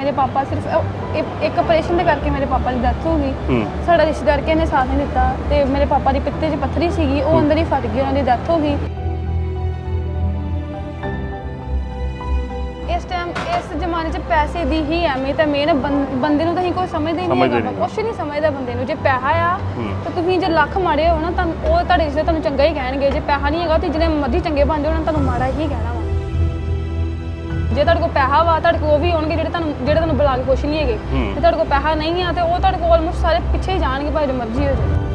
ਮੇਰੇ ਪਾਪਾ ਸਿਰਫ ਉਹ ਇੱਕ- ਇੱਕ ਆਪਰੇਸ਼ਨ ਦੇ ਕਰਕੇ ਮੇਰੇ ਪਾਪਾ ਦੀ ਡੈਥ ਹੋ ਗਈ। ਹੂੰ। ਸਾਡਾ ਰਿਸ਼ਤੇਦਾਰ ਕਿਸੇ ਨੇ ਸਾਥ ਨਹੀਂ ਦਿੱਤਾ ਤੇ ਮੇਰੇ ਪਾਪਾ ਦੀ ਪਿੱਤੇ 'ਚ ਪੱਥਰੀ ਸੀਗੀ ਉਹ ਅੰਦਰ ਹੀ ਫਟ ਗਈ ਉਹਨਾਂ ਦੀ ਡੈਥ ਹੋ ਗਈ। ਇਸ ਟਾਈਮ ਇਸ ਜ਼ਮਾਨੇ 'ਚ ਪੈਸੇ ਦੀ ਹੀ ਅਹਿਮੀਅਤ ਹੈ। ਮੇਨ ਬੰਦੇ ਨੂੰ ਤਾਂ ਹੀ ਕੋਈ ਸਮਝਦਾ ਹੀ ਨਹੀਂ ਸਮਝਦੇ ਹੈਗਾ। ਨਹੀਂ। ਕੁਛ ਨਹੀਂ ਸਮਝਦਾ ਬੰਦੇ ਨੂੰ। ਜੇ ਪੈਸਾ ਆ ਹੂੰ। ਤਾਂ ਤੁਸੀਂ ਜੇ ਲੱਖ ਮਾੜੇ ਹੋ ਨਾ ਤਾਂ ਉਹ ਤੁਹਾਡੇ ਰਿਸ਼ਤੇ ਤੁਹਾਨੂੰ ਚੰਗਾ ਹੀ ਕਹਿਣਗੇ। ਜੇ ਪੈਸਾ ਨਹੀਂ ਹੈਗਾ ਤੇ ਜਿਹਨੇ ਮਰਜ਼ੀ ਚੰਗੇ ਬਣਦੇ ਉਹਨਾਂ ਤੁਹਾਨੂੰ ਮਾੜਾ ਹੀ ਕਹਿਣਾ ਵਾ। ਜੇ ਤੁਹਾਡੇ ਕੋਲ ਪੈਸਾ ਵਾ ਤੁਹਾਡੇ ਕੋਲ ਉਹ ਵੀ ਹੋਣਗੇ ਜਿਹੜੇ ਤੁਹਾਨੂੰ ਜਿਹੜੇ ਤੁਹਾਨੂੰ ਬੁਲਾ ਕੇ ਖੁਸ਼ ਨਹੀਂ ਹੈਗੇ। ਹੂੰ। ਤੇ ਤੁਹਾਡੇ ਕੋਲ ਪੈਸਾ ਨਹੀਂ ਆ ਤੇ ਉਹ ਤੁਹਾਡੇ ਕੋਲ ਆਲਮੋਸਟ ਸਾਰੇ ਪਿੱਛੇ ਹੀ ਜਾਣਗੇ ਭਾਵੇਂ ਜੋ ਮਰਜ਼ੀ ਹੋ ਜਾਏ।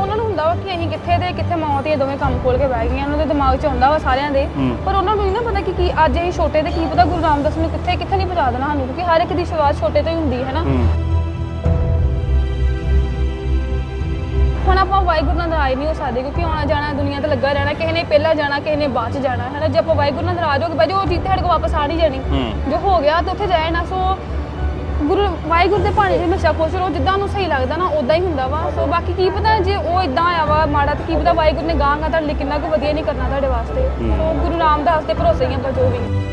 ਉਹਨਾਂ ਨੂੰ ਹੁੰਦਾ ਵਾ ਕਿ ਅਸੀਂ ਕਿੱਥੇ ਤੇ ਕਿੱਥੇ ਮਾਂ ਤੇ ਦੋਵੇਂ ਕੰਮ ਖੋਲ ਕੇ ਬਹਿ ਗਈਆਂ ਉਹਨਾਂ ਦੇ ਦਿਮਾਗ 'ਚ ਆਉਂਦਾ ਵਾ ਸਾਰਿਆਂ ਦੇ। ਹੂੰ। ਪਰ ਉਹਨਾਂ ਨੂੰ ਨਹੀਂ ਨਾ ਪਤਾ ਕਿ ਕੀ ਅੱਜ ਅਸੀਂ ਛੋਟੇ ਤੇ ਕੀ ਪਤਾ ਗੁਰੂ ਰਾਮਦਾਸ ਨੇ ਕਿੱਥੇ ਕਿੱਥੇ ਨਹੀਂ ਪਹੁੰਚਾ ਦੇਣਾ ਸਾਨੂੰ ਕਿਉਂਕਿ ਹਰ ਇੱਕ ਦੀ ਸ਼ੁਰੂਆਤ ਛੋਟੇ ਤੋਂ ਹੀ ਹੁੰਦੀ ਹੈ ਨਾ। ਹੂੰ। ਹੁਣ ਆਪਾਂ ਵਾਹਿਗੁਰੂ ਨਾਲ ਨਾਰਾਜ਼ ਨਹੀਂ ਹੋ ਸਕਦੇ ਕਿਉਂਕਿ ਆਉਣਾ ਜਾਣਾ ਦੁਨੀਆ ਤੇ ਲੱਗਾ ਰਹਿਣਾ ਕਿਸੇ ਨੇ ਪਹਿਲਾਂ ਜਾਣਾ ਕਿਸੇ ਨੇ ਬਾਅਦ ਚ ਜਾਣਾ ਹੈ ਨਾ? ਜੇ ਆਪਾਂ ਵਾਹਿਗੁਰੂ ਨਾਲ ਨਾਰਾਜ਼ ਹੋ ਕੇ ਬਹਿ ਜਾਓ ਉਹ ਚੀਜ਼ ਤੇ ਸਾਡੇ ਕੋਲ ਵਾਪਸ ਆ ਨਹੀਂ ਜਾਣੀ। ਹੂੰ। ਜੋ ਹੋ ਗਿਆ ਤੇ ਉੱਥੇ ਜਾਏ ਨਾ ਸੋ ਗੁਰੂ ਵਾਹਿਗੁਰੂ ਦੇ ਭਾਣੇ 'ਚ ਹਮੇਸ਼ਾ ਖੁਸ਼ ਰਹੋ ਜਿੱਦਾਂ ਉਹਨੂੰ ਸਹੀ ਲੱਗਦਾ ਨਾ ਉਦਾਂ ਹੀ ਹੁੰਦਾ ਵਾ। ਸੋ ਬਾਕੀ ਕੀ ਪਤਾ ਜੇ ਉਹ ਇਦਾਂ ਆਇਆ ਵਾ ਮਾੜਾ ਤੇ ਕੀ ਪਤਾ ਵਾਹਿਗੁਰੂ ਨੇ ਗਾਂਗਾ ਤੁਹਾਡੇ ਲਈ ਕਿੰਨਾ ਕੁ ਵਧੀਆ ਨਹੀਂ ਕਰਨਾ ਤੁਹਾਡੇ ਵਾਸਤੇ। ਸੋ ਗੁਰੂ ਰਾਮਦਾਸ ਦੇ ਭਰੋਸੇ ਹੀ ਆਪਾਂ ਜੋ ਵੀ।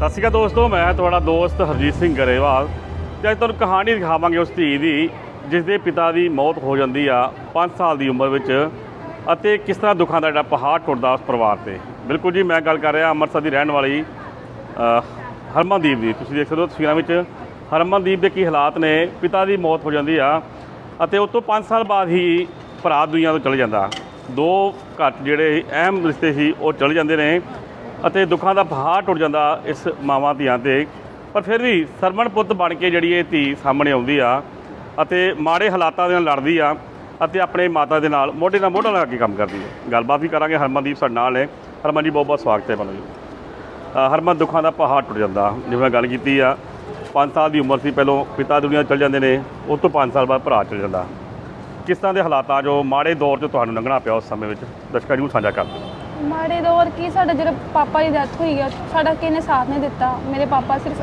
ਸਤਿ ਸ਼੍ਰੀ ਅਕਾਲ ਦੋਸਤੋ, ਮੈਂ ਤੁਹਾਡਾ ਦੋਸਤ ਹਰਜੀਤ ਸਿੰਘ ਗਰੇਵਾਲ ਤੇ ਅੱਜ ਤੁਹਾਨੂੰ ਕਹਾਣੀ ਦਿਖਾਵਾਂਗੇ ਉਸ ਧੀ ਦੀ ਜਿਸ ਦੇ ਪਿਤਾ ਦੀ ਮੌਤ ਹੋ ਜਾਂਦੀ ਆ 5 ਸਾਲ ਦੀ ਉਮਰ ਵਿੱਚ ਅਤੇ ਕਿਸ ਤਰ੍ਹਾਂ ਦੁੱਖਾਂ ਦਾ ਜਿਹੜਾ ਪਹਾੜ ਟੁੱਟਦਾ ਉਸ ਪਰਿਵਾਰ ਤੇ। ਬਿਲਕੁਲ ਜੀ, ਮੈਂ ਗੱਲ ਕਰ ਰਿਹਾ ਅੰਮ੍ਰਿਤਸਰ ਦੀ ਰਹਿਣ ਵਾਲੀ ਹਰਮਨਦੀਪ ਦੀ। ਤੁਸੀਂ ਦੇਖ ਸਕਦੇ ਹੋ ਤਸਵੀਰਾਂ ਵਿੱਚ, ਹਰਮਨਦੀਪ ਦੇ ਕੀ ਹਾਲਾਤ ਨੇ, ਪਿਤਾ ਦੀ ਮੌਤ ਹੋ ਜਾਂਦੀ ਆ ਅਤੇ ਉਸ ਤੋਂ 5 ਸਾਲ ਬਾਅਦ ਹੀ ਭਰਾ ਦੁਨੀਆ ਤੋਂ ਚਲੇ ਜਾਂਦਾ। ਦੋ ਘੱਟ ਜਿਹੜੇ ਅਹਿਮ ਰਿਸ਼ਤੇ ਸੀ, ਉਹ ਚਲੇ ਜਾਂਦੇ ਨੇ। ਅਤੇ ਦੁੱਖਾਂ ਦਾ ਪਹਾੜ ਟੁੱਟ ਜਾਂਦਾ ਇਸ ਮਾਵਾਂ ਧੀਆਂ ਤੇ। ਪਰ ਫਿਰ ਵੀ ਸਰਵਣ ਪੁੱਤ ਬਣ ਕੇ ਜਿਹੜੀ ਇਹ ਧੀ ਸਾਹਮਣੇ ਆਉਂਦੀ ਆ ਅਤੇ ਮਾੜੇ ਹਾਲਾਤਾਂ ਦੇ ਨਾਲ ਲੜਦੀ ਆ ਅਤੇ ਆਪਣੇ ਮਾਤਾ ਦੇ ਨਾਲ ਮੋਢੇ ਨਾਲ ਮੋਢਾ ਲਾ ਕੇ ਕੰਮ ਕਰਦੀ ਹੈ ਗੱਲਬਾਤ ਵੀ ਕਰਾਂਗੇ। ਹਰਮਨਦੀਪ ਸਾਡੇ ਨਾਲ ਹੈ ਹਰਮਨ ਜੀ, ਬਹੁਤ ਬਹੁਤ ਸਵਾਗਤ ਹੈ ਤੁਹਾਨੂੰ ਜੀ ਹਰਮਨ, ਦੁੱਖਾਂ ਦਾ ਪਹਾੜ ਟੁੱਟ ਜਾਂਦਾ। ਜਿਵੇਂ ਮੈਂ ਗੱਲ ਕੀਤੀ ਆ 5 ਸਾਲ ਦੀ ਉਮਰ ਸੀ ਪਹਿਲੋਂ ਪਿਤਾ ਦੁਨੀਆ ਚਲ ਜਾਂਦੇ ਨੇ, ਉਸ ਤੋਂ 5 ਸਾਲ ਬਾਅਦ ਭਰਾ ਚਲ ਜਾਂਦਾ। ਕਿਸ ਤਰ੍ਹਾਂ ਦੇ ਹਾਲਾਤਾਂ ਜੋ ਮਾੜੇ ਦੌਰ 'ਚ ਤੁਹਾਨੂੰ ਲੰਘਣਾ ਪਿਆ ਉਸ ਸਮੇਂ ਵਿੱਚ? ਦਰਸ਼ਕਾਂ ਨੂੰ ਸਾਂਝਾ ਕਰ ਦਿਓ। ਮਾੜੇ ਦੌਰ ਕੀ ਸਾਡਾ ਜਿਹੜਾ ਪਾਪਾ ਦੀ ਡੈਥ ਹੋਈ ਆ ਸਾਡਾ ਕਿਸੇ ਨੇ ਸਾਥ ਨਹੀਂ ਦਿੱਤਾ। ਮੇਰੇ ਪਾਪਾ ਸਿਰਫ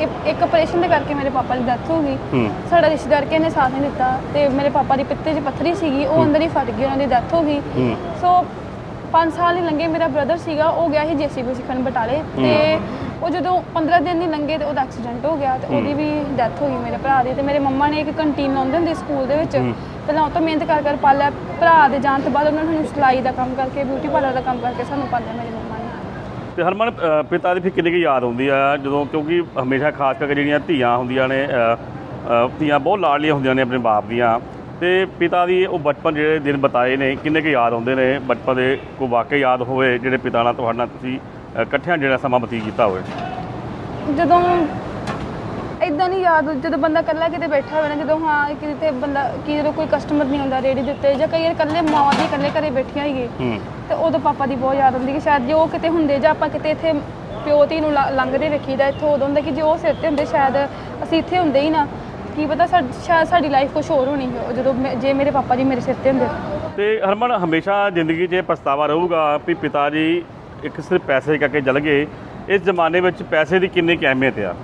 ਇੱਕ- ਇੱਕ ਆਪਰੇਸ਼ਨ ਦੇ ਕਰਕੇ ਮੇਰੇ ਪਾਪਾ ਦੀ ਡੈਥ ਹੋ ਗਈ। ਹੂੰ। ਸਾਡਾ ਰਿਸ਼ਤੇਦਾਰ ਕਿਸੇ ਨੇ ਸਾਥ ਨਹੀਂ ਦਿੱਤਾ ਤੇ ਮੇਰੇ ਪਾਪਾ ਦੀ ਪਿੱਤੇ 'ਚ ਪੱਥਰੀ ਸੀਗੀ ਉਹ ਅੰਦਰ ਹੀ ਫਟ ਗਈ ਉਹਨਾਂ ਦੀ ਡੈਥ ਹੋ ਗਈ। ਹੂੰ। ਸੋ 5 ਸਾਲ ਹੀ ਲੰਘੇ ਮੇਰਾ ਬ੍ਰਦਰ ਸੀਗਾ ਉਹ ਗਿਆ ਸੀ ਜੀਸੀਬੀ ਸਿੱਖਣ ਬਟਾਲੇ ਤੇ ਉਹ ਜਦੋਂ 15 ਦਿਨ ਨਹੀਂ ਲੰਘੇ ਤੇ ਉਹਦਾ ਐਕਸੀਡੈਂਟ ਹੋ ਗਿਆ ਤੇ ਉਹਦੀ ਵੀ ਡੈਥ ਹੋ ਗਈ ਮੇਰੇ ਭਰਾ ਦੀ ਤੇ ਮੇਰੇ ਮੰਮਾ ਨੇ ਇੱਕ ਕੰਟੀਨ ਲਾਉਂਦੇ ਹੁੰਦੇ ਸਕੂਲ ਦੇ ਵਿੱਚ। ਪਹਿਲਾਂ ਉਹ ਤੋਂ ਮਿਹਨਤ ਕਰ ਕਰ ਪਾਲਿਆ ਭਰਾ ਦੇ ਜਾਣ ਤੋਂ ਬਾਅਦ ਉਹਨਾਂ ਨੂੰ ਸਿਲਾਈ ਦਾ ਕੰਮ ਕਰਕੇ ਬਿਊਟੀ ਪਾਰਲਰ ਦਾ ਕੰਮ ਕਰਕੇ ਸਾਨੂੰ ਪਾਲਿਆ ਮੇਰੇ ਮੰਮਾ ਨੇ। ਤੇ ਹਰਮਨ ਪਿਤਾ ਦੀ ਫਿਰ ਕਿੰਨੀ ਕੁ ਯਾਦ ਆਉਂਦੀ ਆ ਜਦੋਂ ਕਿਉਂਕਿ ਹਮੇਸ਼ਾ ਖਾਸ ਕਰਕੇ ਜਿਹੜੀਆਂ ਧੀਆਂ ਹੁੰਦੀਆਂ ਨੇ ਧੀਆਂ ਬਹੁਤ ਲਾਡਲੀਆਂ ਹੁੰਦੀਆਂ ਨੇ ਆਪਣੇ ਬਾਪ ਦੀਆਂ। ਤੇ ਪਿਤਾ ਦੀ ਉਹ ਬਚਪਨ ਜਿਹੜੇ ਦਿਨ ਬਤਾਏ ਨੇ ਕਿੰਨੇ ਕੁ ਯਾਦ ਆਉਂਦੇ ਨੇ? ਬਚਪਨ ਦੇ ਕੋਈ ਵਾਕਿਆ ਯਾਦ ਹੋਵੇ ਜਿਹੜੇ ਪਿਤਾ ਨਾਲ ਤੁਹਾਡੇ ਤੁਸੀਂ ਇਕੱਠਿਆਂ ਜਿਹੜਾ ਸਮਾਂ ਬਤੀਤ ਕੀਤਾ ਹੋਵੇ। ਜਦੋਂ ਇਦਾਂ ਨਹੀਂ ਯਾਦ ਜਦੋਂ ਬੰਦਾ ਇਕੱਲਾ ਕਿਤੇ ਬੈਠਾ ਹੋਵੇ ਨਾ ਜਦੋਂ ਹਾਂ ਕਿਤੇ ਬੰਦਾ ਕੀ ਜਦੋਂ ਕੋਈ ਕਸਟਮਰ ਨਹੀਂ ਆਉਂਦਾ ਰੇੜੀ ਦੇ ਉੱਤੇ ਜਾਂ ਕਈ ਵਾਰ ਇਕੱਲੇ ਮਾਵਾਂ ਦੀ ਇਕੱਲੇ ਘਰੇ ਬੈਠੀਆਂ ਹੈਗੇ ਹੂੰ। ਤੇ ਉਦੋਂ ਪਾਪਾ ਦੀ ਬਹੁਤ ਯਾਦ ਆਉਂਦੀ ਕਿ ਸ਼ਾਇਦ ਜੇ ਉਹ ਕਿਤੇ ਹੁੰਦੇ ਜਾਂ ਆਪਾਂ ਕਿਤੇ ਇੱਥੇ ਪਿਓ ਧੀ ਨੂੰ ਲ- ਲੰਘਦੇ ਵੇਖੀਦਾ ਇੱਥੋਂ ਉਦੋਂ ਹੁੰਦਾ ਕਿ ਜੇ ਉਹ ਸਿਰ ਤੇ ਹੁੰਦੇ ਸ਼ਾਇਦ ਅਸੀਂ ਇੱਥੇ ਹੁੰਦੇ ਹੀ ਨਾ। ਕੀ ਪਤਾ ਸਾ- ਸ਼ਾਇਦ ਸਾਡੀ ਲਾਈਫ ਕੁਝ ਹੋਰ ਹੋਣੀ ਸੀ ਜਦੋਂ ਮੈਂ- ਜੇ ਮੇਰੇ ਪਾਪਾ ਜੀ ਮੇਰੇ ਸਿਰ ਤੇ ਹੁੰਦੇ। ਤੇ ਹਰਮਨ ਹਮੇਸ਼ਾ ਜ਼ਿੰਦਗੀ 'ਚ ਇਹ ਪਛਤਾਵਾ ਰਹੂਗਾ ਵੀ ਪਿਤਾ ਜੀ ਇੱਕ ਸਿਰਫ ਪੈਸੇ ਕਰਕੇ ਚਲ ਗਏ ਇਸ ਜ਼ਮਾਨੇ ਵਿੱਚ ਪੈਸੇ ਦੀ ਕਿੰਨੀ ਕੁ ਅਹਿਮੀਅਤ ਆ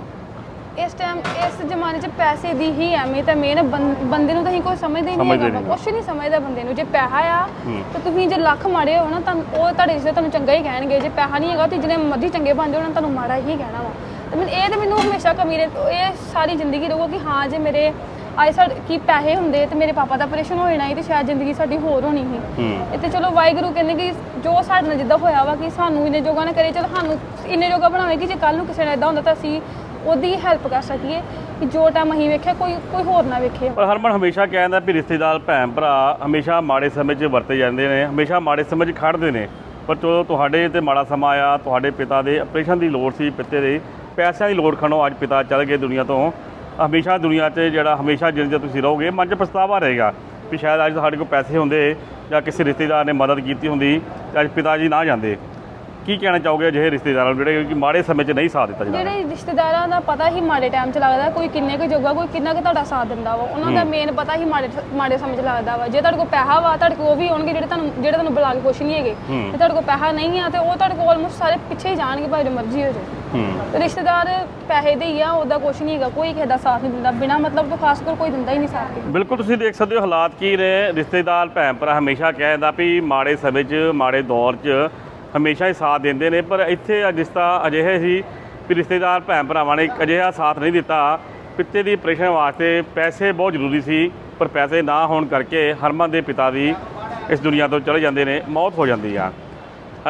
ਇਸ ਟਾਈਮ ਇਸ ਜ਼ਮਾਨੇ 'ਚ ਪੈਸੇ ਦੀ ਹੀ ਅਹਿਮੀਅਤ ਹੈ ਮੇਨ ਬੰਦੇ ਨੂੰ ਤਾਂ ਹੀ ਕੋਈ ਸਮਝਦਾ ਹੀ ਨਹੀਂ ਸਮਝਦੇ ਹੈਗਾ ਨਹੀਂ। ਕੁਝ ਨਹੀਂ ਸਮਝਦਾ ਬੰਦੇ ਨੂੰ ਜੇ ਪੈਸਾ ਆ ਹੂੰ। ਤਾਂ ਤੁਸੀਂ ਜੇ ਲੱਖ ਮਾੜੇ ਹੋ ਨਾ ਤਾਂ ਉਹ ਤੁਹਾਡੇ ਰਿਸ਼ਤੇ ਤੁਹਾਨੂੰ ਚੰਗਾ ਹੀ ਕਹਿਣਗੇ ਜੇ ਪੈਸਾ ਨਹੀਂ ਹੈਗਾ ਤੇ ਜਿਹਨੇ ਮਰਜ਼ੀ ਚੰਗੇ ਬਣਦੇ ਉਹਨਾਂ ਤੁਹਾਨੂੰ ਮਾੜਾ ਹੀ ਕਹਿਣਾ ਵਾ ਤੇ ਮੈਨੂੰ ਇਹ ਤੇ ਮੈਨੂੰ ਹਮੇਸ਼ਾ ਕਮੀ ਰਹੇ ਇਹ ਸਾਰੀ ਜ਼ਿੰਦਗੀ ਰਹੂਗਾ ਕਿ ਹਾਂ ਜੇ ਮੇਰੇ ਆਏ ਸਾਡੇ ਕੀ ਪੈਸੇ ਹੁੰਦੇ ਤੇ ਮੇਰੇ ਪਾਪਾ ਦਾ ਆਪਰੇਸ਼ਨ ਹੋ ਜਾਣਾ ਸੀ ਤੇ ਸ਼ਾਇਦ ਜ਼ਿੰਦਗੀ ਸਾਡੀ ਹੋਰ ਹੋਣੀ ਸੀ। ਹੂੰ। ਤੇ ਚਲੋ ਵਾਹਿਗੁਰੂ ਕਹਿੰਦੇ ਕਿ ਜੋ ਸਾਡੇ ਨਾਲ ਜਿੱਦਾਂ ਹੋਇਆ ਵਾ ਕਿ ਸਾਨੂੰ ਇਹਨੇ ਜੋਗਾ ਨਾ ਕਰੇ ਚਲੋ ਸਾਨੂੰ ਇੰਨੇ ਜੋਗਾ ਬਣਾਵੇ ਕਿ ਜੇ ਕੱਲ ਨੂੰ ਕਿਸੇ ਨਾਲ ਇਦਾਂ ਹੁੰਦਾ ਤਾਂ ਅਸੀਂ ਉਹਦੀ ਹੈਲਪ ਕਰ ਸਕੀਏ ਕਿ ਜੋ ਟਾਈਮ ਅਸੀਂ ਵੇਖਿਆ ਕੋਈ ਕੋਈ ਹੋਰ ਨਾ ਵੇਖੇ। ਪਰ ਹਰਮਨ ਹਮੇਸ਼ਾ ਕਹਿੰਦਾ ਵੀ ਰਿਸ਼ਤੇਦਾਰ ਭੈਣ ਭਰਾ ਹਮੇਸ਼ਾ ਮਾੜੇ ਸਮੇਂ 'ਚ ਵਰਤੇ ਜਾਂਦੇ ਨੇ ਹਮੇਸ਼ਾ ਮਾੜੇ ਸਮੇਂ 'ਚ ਖੜਦੇ ਨੇ। ਪਰ ਜਦੋਂ ਤੁਹਾਡੇ ਤੇ ਮਾੜਾ ਸਮਾਂ ਆਇਆ ਤੁਹਾਡੇ ਪਿਤਾ ਦੇ ਆਪਰੇਸ਼ਨ ਦੀ ਲੋੜ ਸੀ ਪਿੱਤੇ ਦੇ ਪੈਸਿਆਂ ਦੀ ਲੋੜ ਖਣੋ ਅੱਜ ਪਿਤਾ ਚਲ ਗਏ ਦੁਨੀਆ ਤੋਂ। ਹਮੇਸ਼ਾ ਦੁਨੀਆ 'ਤੇ ਜਿਹੜਾ ਹਮੇਸ਼ਾ ਜਿੰਦੇ ਤੁਸੀਂ ਰਹੋਗੇ, ਮਨ 'ਚ ਪਛਤਾਵਾ ਰਹੇਗਾ ਵੀ ਸ਼ਾਇਦ ਅੱਜ ਸਾਡੇ ਕੋਲ ਪੈਸੇ ਹੁੰਦੇ ਜਾਂ ਕਿਸੇ ਰਿਸ਼ਤੇਦਾਰ ਨੇ ਮਦਦ ਕੀਤੀ ਹੁੰਦੀ ਤੇ ਅੱਜ ਪਿਤਾ ਜੀ ਨਾ ਜਾਂਦੇ। ਕੀ ਕਹਿਣਾ ਚਾਹੋਗੇ ਅਜਿਹੇ ਰਿਸ਼ਤੇਦਾਰਾਂ ਨੂੰ ਜਿਹੜੇ ਕਿ ਮਾੜੇ ਸਮੇਂ 'ਚ ਨਹੀਂ ਸਾਥ ਦਿੱਤਾ ਜਾਂਦਾ? ਜਿਹੜੇ ਰਿਸ਼ਤੇਦਾਰਾਂ ਦਾ ਪਤਾ ਹੀ ਮਾੜੇ ਟਾਈਮ 'ਚ ਲੱਗਦਾ ਕੋਈ ਕਿੰਨੇ ਕੁ ਜੋਗਾ ਕੋਈ ਕਿੰਨਾ ਕੁ ਤੁਹਾਡਾ ਸਾਥ ਦਿੰਦਾ ਵਾ। ਉਹਨਾਂ ਦਾ ਮੇਨ ਪਤਾ ਹੀ ਮਾੜੇ ਮਾੜੇ ਸਮੇਂ 'ਚ ਲੱਗਦਾ ਵਾ। ਜੇ ਤੁਹਾਡੇ ਕੋਲ ਪੈਸਾ ਵਾ ਤੁਹਾਡੇ ਕੋਲ ਉਹ ਵੀ ਹੋਣਗੇ ਜਿਹੜੇ ਤੁਹਾਨੂੰ ਜਿਹੜੇ ਤੁਹਾਨੂੰ ਬੁਲਾ ਕੇ ਖੁਸ਼ ਨਹੀਂ ਹੈਗੇ। ਤੇ ਤੁਹਾਡੇ ਕੋਲ ਪੈਸਾ ਨਹੀਂ ਆ ਤੇ ਉਹ ਤੁਹਾਡੇ ਕੋਲ ਆਲਮੋਸਟ ਸਾਰੇ ਪਿੱਛੇ ਹੀ ਜਾਣਗੇ ਭਾਵੇਂ ਜੋ ਮਰਜ਼ੀ ਹੋ ਹੂੰ। ਤੇ ਰਿਸ਼ਤੇਦਾਰ ਪੈਸੇ ਦੇ ਹੀ ਆ ਉਹਦਾ ਕੁਝ ਨਹੀਂ ਹੈਗਾ ਕੋਈ ਕਿਸੇ ਦਾ ਸਾਥ ਨਹੀਂ ਦਿੰਦਾ। ਬਿਨਾ ਮਤਲਬ ਤੋਂ ਖਾਸ ਕਰ ਕੋਈ ਦਿੰਦਾ ਹੀ ਨਹੀਂ ਸਾਥ। ਬਿਲਕੁਲ ਤੁਸੀਂ ਦੇਖ ਸਕਦੇ ਹੋ ਹਾਲਾਤ ਕੀ ਨੇ। ਰਿਸ਼ਤੇਦਾਰ ਭੈਣ ਭਰਾ ਹਮੇਸ਼ਾ ਕਹਿ ਦਿੰਦਾ ਵੀ ਮਾੜੇ ਸਮੇਂ 'ਚ ਮਾੜੇ ਦੌਰ 'ਚ ਹਮੇਸ਼ਾ ਹੀ ਸਾਥ ਦਿੰਦੇ ਨੇ, ਪਰ ਇੱਥੇ ਅੱਜ ਜਿਸ ਤਰ੍ਹਾਂ ਅਜਿਹੇ ਸੀ ਵੀ ਰਿਸ਼ਤੇਦਾਰ ਭੈਣ ਭਰਾਵਾਂ ਨੇ ਅਜਿਹਾ ਸਾਥ ਨਹੀਂ ਦਿੱਤਾ। ਪਿੱਤੇ ਦੀ ਆਪਰੇਸ਼ਨ ਵਾਸਤੇ ਪੈਸੇ ਬਹੁਤ ਜ਼ਰੂਰੀ ਸੀ, ਪਰ ਪੈਸੇ ਨਾ ਹੋਣ ਕਰਕੇ ਹਰਮਨ ਦੇ ਪਿਤਾ ਦੀ ਇਸ ਦੁਨੀਆ ਤੋਂ ਚਲੇ ਜਾਂਦੇ ਨੇ, ਮੌਤ ਹੋ ਜਾਂਦੀ ਆ।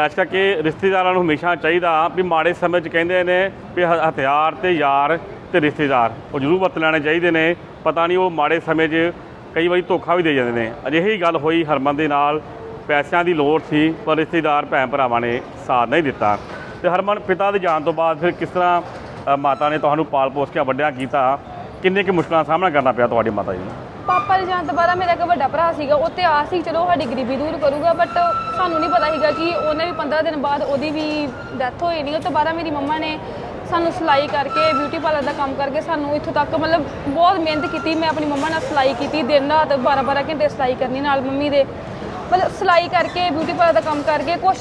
ਇਸ ਕਰਕੇ ਰਿਸ਼ਤੇਦਾਰਾਂ ਨੂੰ ਹਮੇਸ਼ਾ ਚਾਹੀਦਾ ਵੀ ਮਾੜੇ ਸਮੇਂ 'ਚ ਕਹਿੰਦੇ ਨੇ ਵੀ ਹ- ਹਥਿਆਰ ਤੇ ਯਾਰ ਤੇ ਰਿਸ਼ਤੇਦਾਰ, ਉਹ ਜ਼ਰੂਰ ਵਰਤ ਲੈਣੇ ਚਾਹੀਦੇ ਨੇ। ਪਤਾ ਨਹੀਂ ਉਹ ਮਾੜੇ ਸਮੇਂ 'ਚ ਕਈ ਵਾਰੀ ਧੋਖਾ ਵੀ ਦੇ ਜਾਂਦੇ ਨੇ। ਅਜਿਹੀ ਗੱਲ ਹੋਈ ਹਰਮਨ ਦੇ ਨਾਲ। ਪੈਸਿਆਂ ਦੀ ਲੋੜ ਸੀ, ਪਰ ਰਿਸ਼ਤੇਦਾਰ ਭੈਣ ਭਰਾਵਾਂ ਨੇ ਸਾਥ ਨਹੀਂ ਦਿੱਤਾ। ਤੇ ਹਰਮਨ, ਪਿਤਾ ਦੇ ਜਾਣ ਤੋਂ ਬਾਅਦ ਫਿਰ ਕਿਸ ਤਰ੍ਹਾਂ ਮਾਤਾ ਨੇ ਤੁਹਾਨੂੰ ਪਾਲ ਪੋਸ ਕੇ ਵੱਡਿਆ ਕੀਤਾ? ਕਿੰਨੇ ਕੁ ਮੁਸ਼ਕਲਾਂ ਦਾ ਸਾਹਮਣਾ ਕਰਨਾ ਪਿਆ ਤੁਹਾਡੀ ਮਾਤਾ ਜੀ? ਨੂੰ ਪਾਪਾ ਦੇ ਜਾਣ ਤੋਂ ਬਾਅਦ ਮੇਰਾ ਇੱਕ ਵੱਡਾ ਭਰਾ ਸੀਗਾ, ਉਹ ਤੇ ਆਸ ਸੀ, ਚਲੋ ਸਾਡੀ ਗਰੀਬੀ ਦੂਰ ਕਰੂਗਾ ਬਟ ਸਾਨੂੰ ਨਹੀਂ ਪਤਾ ਸੀਗਾ ਕਿ ਉਹਨੇ ਵੀ 15 ਦਿਨ ਬਾਅਦ ਉਹਦੀ ਵੀ ਡੈਥ ਹੋਈ ਨਹੀਂ ਉਹ ਤੋਂ ਬਾਅਦ ਮੇਰੀ ਮੰਮਾ ਨੇ ਸਾਨੂੰ ਸਿਲਾਈ ਕਰਕੇ ਬਿਊਟੀ ਪਾਰਲਰ ਦਾ ਕੰਮ ਕਰਕੇ ਸਾਨੂੰ ਇੱਥੋਂ ਤੱਕ ਮਤਲਬ ਬਹੁਤ ਮਿਹਨਤ ਕੀਤੀ, ਮੈਂ ਆਪਣੀ ਮੰਮਾ ਨਾਲ ਸਿਲਾਈ ਕੀਤੀ, ਦਿਨ ਰਾਤ 12 12 ਘੰਟੇ ਸਿਲਾਈ ਕਰਨੀ ਨਾਲ ਮੰਮੀ ਦੇ। ਮਤਲਬ ਸਿਲਾਈ ਕਰਕੇ ਬਿਊਟੀ ਪਾਰਲਰ ਦਾ ਕੰਮ ਕਰਕੇ ਕੁਝ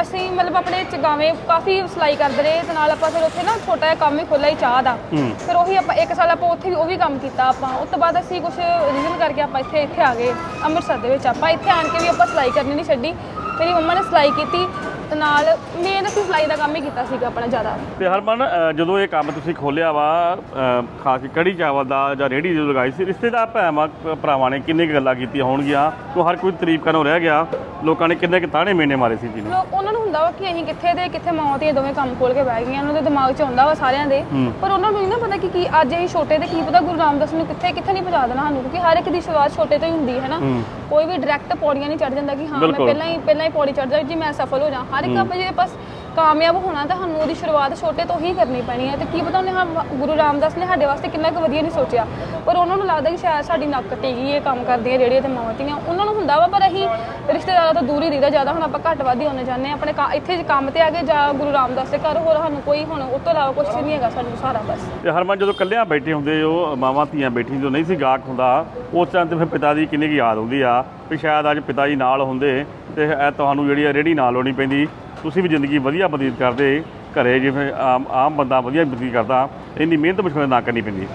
ਅਸੀਂ ਮਤਲਬ ਆਪਣੇ ਚਗਾਵੇਂ ਕਾਫੀ ਸਿਲਾਈ ਕਰਦੇ ਰਹੇ ਤੇ ਨਾਲ ਆਪਾਂ ਫਿਰ ਉੱਥੇ ਨਾ ਛੋਟਾ ਜਿਹਾ ਕੰਮ ਹੀ ਖੋਲ੍ਹਿਆ ਹੀ ਚਾਹ ਦਾ। ਹੂੰ। ਫਿਰ ਉਹੀ ਆਪਾਂ ਇੱਕ ਸਾਲ ਆਪਾਂ ਉੱਥੇ ਵੀ ਉਹ ਵੀ ਕੰਮ ਕੀਤਾ ਆਪਾਂ। ਉਸ ਤੋਂ ਬਾਅਦ ਅਸੀਂ ਕੁਝ ਰੀਜ਼ਨ ਕਰਕੇ ਆਪਾਂ ਇੱਥੇ ਇੱਥੇ ਆ ਗਏ ਅੰਮ੍ਰਿਤਸਰ ਦੇ ਵਿੱਚ। ਆਪਾਂ ਇੱਥੇ ਆਣ ਕੇ ਵੀ ਆਪਾਂ ਸਿਲਾਈ ਕਰਨੀ ਨਹੀਂ ਛੱਡੀ। ਮੇਰੀ ਮੰਮਾ ਨੇ ਸਿਲਾਈ ਕੀਤੀ। ਤੇ ਨਾਲ ਮੇਨ ਅਸੀਂ ਸਿਲਾਈ ਦਾ ਕੰਮ ਹੀ ਕੀਤਾ ਸੀਗਾ ਆਪਣਾ ਜ਼ਿਆਦਾ ਤੇ ਹਰਮਨ ਅ, ਜਦੋਂ ਇਹ ਕੰਮ ਤੁਸੀਂ ਖੋਲਿਆ ਵਾ ਅ, ਖਾਸ ਕਰਕੇ ਕੜੀ ਚਾਵਲ ਦਾ ਜਾਂ ਰੇੜੀ ਜਦੋਂ ਲਗਾਈ ਸੀ ਰਿਸ਼ਤੇਦਾਰ ਭੈਣਾਂ ਭਰਾਵਾਂ ਨੇ ਕਿੰਨੇ ਕੁ ਗੱਲਾਂ ਕੀਤੀਆਂ ਹੋਣਗੀਆਂ ਤੋ ਹਰ ਕੋਈ ਤਾਰੀਫ ਕਰਨੋਂ ਰਹਿ ਗਿਆ ਲੋਕਾਂ ਨੇ ਕਿੰਨੇ ਕੁ ਤਾਣੇ ਮੇਨੇ ਮਾਰੇ ਸੀ ਜੀ ਨੂੰ ਲੋਕ ਉਹਨਾਂ ਨੂੰ ਹੁੰਦਾ ਵਾ ਕਿ ਅਸੀਂ ਕਿੱਥੇ ਦੇ ਕਿੱਥੇ ਮਾਂ ਤੇ ਦੋਵੇਂ ਕੰਮ ਖੋਲ ਕੇ ਬਹਿ ਗਈਆਂ ਉਹਨਾਂ ਦੇ ਦਿਮਾਗ 'ਚ ਆਉਂਦਾ ਵਾ ਸਾਰਿਆਂ ਦੇ ਹੂੰ। ਪਰ ਉਹਨਾਂ ਨੂੰ ਨਹੀਂ ਨਾ ਪਤਾ ਕਿ ਕੀ ਅੱਜ ਅਸੀਂ ਛੋਟੇ ਤੇ ਕੀ ਪਤਾ ਗੁਰੂ ਰਾਮਦਾਸ ਨੂੰ ਕਿੱਥੇ ਕਿੱਥੇ ਨਹੀਂ ਪਹੁੰਚਾ ਦੇਣਾ ਸਾਨੂੰ ਕਿਉਂਕਿ ਹਰ ਇੱਕ ਦੀ ਸ਼ੁਰੂਆਤ ਛੋਟੇ ਤੋਂ ਹੀ ਹੁੰਦੀ ਹੈ ਨਾ ਹੂੰ। ਕੋਈ ਵੀ ਡਾਇਰੈਕਟ ਪੌੜੀਆਂ ਨਹੀਂ ਚੜ ਜਾਂਦਾ ਕਿ ਹਾਂ ਮੈਂ ਬਿਲਕੁਲ। ਪਹਿਲਾਂ ਹੀ ਪਹਿਲਾਂ ਹੀ ਪੌੜੀ ਚੜ ਜਾ ਜੀ ਮੈਂ ਸਫਲ ਹੋ ਜਾ ਹਰ ਇੱਕ ਆਪਾਂ ਜੇ ਬਸ ਕਾਮਯਾਬ ਹੋਣਾ ਤਾਂ ਸਾਨੂੰ ਉਹਦੀ ਸ਼ੁਰੂਆਤ ਛੋਟੇ ਤੋਂ ਹੀ ਕਰਨੀ ਪੈਣੀ ਹੈ ਤੇ ਕੀ ਪਤਾ ਉਹਨੇ ਹਾਂ ਗੁਰੂ ਰਾਮਦਾਸ ਨੇ ਸਾਡੇ ਵਾਸਤੇ ਕਿੰਨਾ ਕੁ ਵਧੀਆ ਨਹੀਂ ਸੋਚਿਆ। ਪਰ ਉਹਨਾਂ ਨੂੰ ਲੱਗਦਾ ਕਿ ਸ਼ਾਇਦ ਸਾਡੀ ਨੱਕ ਕੱਟੀ ਗਈ ਇਹ ਕੰਮ ਕਰਦੀਆਂ ਜਿਹੜੀਆਂ ਤੇ ਮਾਵਾਤੀਆਂ ਉਹਨਾਂ ਨੂੰ ਹੁੰਦਾ ਵਾ, ਪਰ ਅਸੀਂ ਰਿਸ਼ਤੇਦਾਰਾਂ ਤੋਂ ਦੂਰ ਹੀ ਰਹੀਦਾ, ਜ਼ਿਆਦਾ ਹੁਣ ਆਪਾਂ ਘੱਟ ਵੱਧ ਹੀ ਆਉਣੇ ਚਾਹੁੰਦੇ ਹਾਂ। ਆਪਣੇ ਕਾ- ਇੱਥੇ ਜੇ ਕੰਮ ਤੇ ਆ ਗਏ ਜਾਂ ਗੁਰੂ ਰਾਮਦਾਸ ਦੇ ਘਰ, ਹੋਰ ਸਾਨੂੰ ਕੋਈ ਹੁਣ ਉਸ ਤੋਂ ਇਲਾਵਾ ਕੁਝ ਨਹੀਂ ਹੈਗਾ ਸਾਨੂੰ ਸਾਰਾ ਬਸ। ਤੇ ਹਰਮਨ, ਜਦੋਂ ਕੱਲਿਆਂ ਬੈਠੇ ਹੁੰਦੇ, ਉਹ ਮਾਵਾਂ ਧੀਆਂ ਬੈਠੀ ਜਦੋਂ ਨਹੀਂ ਸੀ ਗਾਹਕ ਹੁੰਦਾ, ਉਸ ਟਾਈਮ ਤੇ ਫਿਰ ਪਿਤਾ ਦੀ ਕਿੰਨੀ ਕੁ ਯਾਦ ਆਉਂਦੀ ਆ ਵੀ ਸ਼ਾਇਦ ਅੱਜ ਪਿਤਾ ਜੀ ਨਾਲ ਹੁੰਦੇ ਤੇ ਇਹ ਤੁਹਾਨੂੰ ਜਿਹੜੀ ਆ ਰੇੜੀ ਨਾਲ ਲਾਉਣੀ ਪੈਂਦੀ। ਤੁਸੀਂ ਵੀ ਜ਼ਿੰਦਗੀ ਵਧੀਆ ਬਤੀਤ ਕਰਦੇ ਘਰੇ ਜਿਵੇਂ ਆਮ ਆਮ ਬੰਦਾ ਵਧੀਆ ਬਤੀਤ ਕਰਦਾ ਇੰਨੀ ਮਿਹਨਤ ਮੁਸ਼ਕਲ ਨਾ ਕਰਨੀ ਪੈਂਦੀ।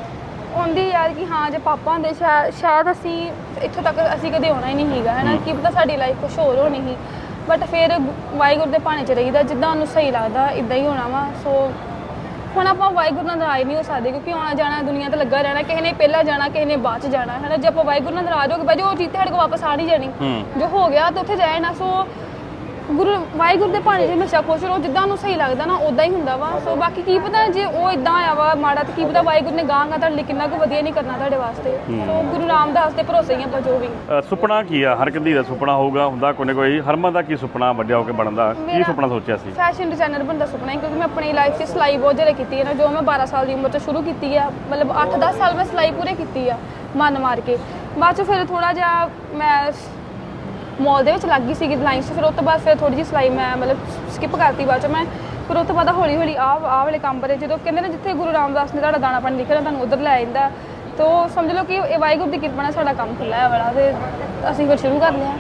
ਆਉਂਦੀ ਯਾਰ ਕਿ ਹਾਂ ਜੇ ਪਾਪਾ ਹੁੰਦੇ ਸ਼ਾਇਦ ਸ਼ਾਇਦ ਅਸੀਂ ਇੱਥੋਂ ਤੱਕ ਅਸੀਂ ਕਦੇ ਆਉਣਾ ਹੀ ਨਹੀਂ ਸੀਗਾ ਹੈ। ਨਾ ਕੀ ਪਤਾ ਸਾਡੀ ਲਾਈਫ ਕੁਝ ਹੋਰ ਹੋਣੀ ਸੀ। ਬਟ ਫਿਰ ਵਾਹਿਗੁਰੂ ਦੇ ਭਾਣੇ 'ਚ ਰਹੀਦਾ ਜਿੱਦਾਂ ਉਹਨੂੰ ਸਹੀ ਲੱਗਦਾ ਇਦਾਂ ਹੀ ਹੋਣਾ ਵਾ। ਸੋ ਹੁਣ ਆਪਾਂ ਵਾਹਿਗੁਰੂ ਨਾਲ ਨਾਰਾਜ਼ ਨਹੀਂ ਹੋ ਸਕਦੇ ਕਿਉਂਕਿ ਆਉਣਾ ਜਾਣਾ ਦੁਨੀਆ ਤੇ ਲੱਗਾ ਰਹਿਣਾ ਕਿਸੇ ਨੇ ਪਹਿਲਾਂ ਜਾਣਾ ਕਿਸੇ ਨੇ ਬਾਅਦ 'ਚ ਜਾਣਾ ਹੈ ਨਾ ਜੇ ਆਪਾਂ ਵਾਹਿਗੁਰੂ ਨਾਲ ਨਾਰਾਜ਼ ਹੋ ਗਏ ਬਾਈ ਜੋ ਚੀਜ਼ ਤੇ ਸਾਡੇ ਕੋਲ ਵਾਪਸ ਆ ਨਹੀਂ ਜਾਣੀ। ਜੋ ਹੋ ਗਿਆ ਤੇ ਉੱਥੇ ਜਾਏ ਨਾ। ਸੋ ਗੁਰੂ ਵਾਹਿਗੁਰੂ ਦੇ ਭਾਣੇ 'ਚ ਹਮੇਸ਼ਾ ਖੁਸ਼ ਰਹੋ ਜਿੱਦਾਂ ਉਹਨੂੰ ਸਹੀ ਲੱਗਦਾ ਨਾ ਉਦਾਂ ਹੀ ਹੁੰਦਾ ਵਾ। ਸੋ ਬਾਕੀ ਕੀ ਪਤਾ ਜੇ ਉਹ ਇਦਾਂ ਆਇਆ ਵਾ ਮਾੜਾ ਤੇ ਕੀ ਪਤਾ ਵਾਹਿਗੁਰੂ ਨੇ ਗਾਂਗਾ ਤੁਹਾਡੇ ਲਈ ਕਿੰਨਾ ਕੁ ਵਧੀਆ ਨਹੀਂ ਕਰਨਾ ਤੁਹਾਡੇ ਵਾਸਤੇ। ਸੋ ਗੁਰੂ ਰਾਮਦਾਸ ਦੇ ਭਰੋਸੇ ਹੀ ਆਪਾਂ ਜੋ ਵੀ। ਅ, ਸੁਪਨਾ ਕੀ ਆ? ਹਰ ਕਿਸੇ ਦਾ ਸੁਪਨਾ ਹੋਊਗਾ ਹੁੰਦਾ ਕੋਈ ਨਾ ਕੋਈ। ਹਰਮਨ ਦਾ ਕੀ ਸੁਪਨਾ ਵੱਡਿਆ ਹੋ ਕੇ ਬਣਨ ਦਾ? ਕੀ ਮੇਰਾ- ਸੁਪਨਾ ਸੋਚਿਆ ਸੀ? ਫੈਸ਼ਨ ਡਿਜ਼ਾਈਨਰ ਬਣਨ ਦਾ ਸੁਪਨਾ ਹੈ ਕਿਉਂਕਿ ਮੈਂ ਆਪਣੀ ਲਾਈਫ 'ਚ ਸਿਲਾਈ ਬਹੁਤ ਜ਼ਿਆਦਾ ਕੀਤੀ ਹੈ ਨਾ ਜੋ ਮੈਂ 12 ਸਾਲ ਦੀ ਉਮਰ 'ਚ ਸ਼ੁਰੂ ਕੀਤੀ ਆ ਮਤਲਬ 8-10 ਸਾਲ ਮੈਂ ਸਿਲਾਈ ਪੂਰੇ ਕੀਤੀ ਆ ਮਨ ਮਾਰ ਕੇ। ਬਾਅਦ 'ਚ ਫਿਰ ਥੋੜਾ ਜਿਹਾ ਮੈਂ ਮਾਲ ਦੇ ਵਿੱਚ ਲੱਗ ਗਈ ਸੀਗੀ ਲਾਈਨ ਫਿਰ ਉਸ ਤੋਂ ਬਾਅਦ ਫਿਰ ਥੋੜੀ ਜਿਹੀ ਸਿਲਾਈ ਮੈਂ ਮਤਲਬ ਸਕਿਪ ਕਰਤੀ ਬਾਅਦ 'ਚ ਮੈਂ, ਫਿਰ ਉਹ ਤੋਂ ਬਾਅਦ ਹੌਲੀ ਹੌਲੀ ਆ ਆ ਵਾਲੇ ਕੰਮ ਬਾਰੇ ਜਦੋਂ ਕਹਿੰਦੇ ਨੇ ਜਿੱਥੇ ਗੁਰੂ ਰਾਮਦਾਸ ਨੇ ਤੁਹਾਡਾ ਦਾਣਾ ਪਾਣੀ ਲਿਖਿਆ, ਤੁਹਾਨੂੰ ਉਧਰ ਲੈ ਜਾਂਦਾ ਤੋ ਸਮਝ ਲਓ ਕਿ ਇਹ ਵਾਹਿਗੁਰੂ ਦੀ ਕਿਰਪਾ ਨਾਲ ਸਾਡਾ ਕੰਮ ਖੁੱਲ੍ਹਾ ਹੈ ਵਾਲਾ, ਤੇ ਅਸੀਂ ਫਿਰ ਸ਼ੁਰੂ ਕਰ ਲਿਆ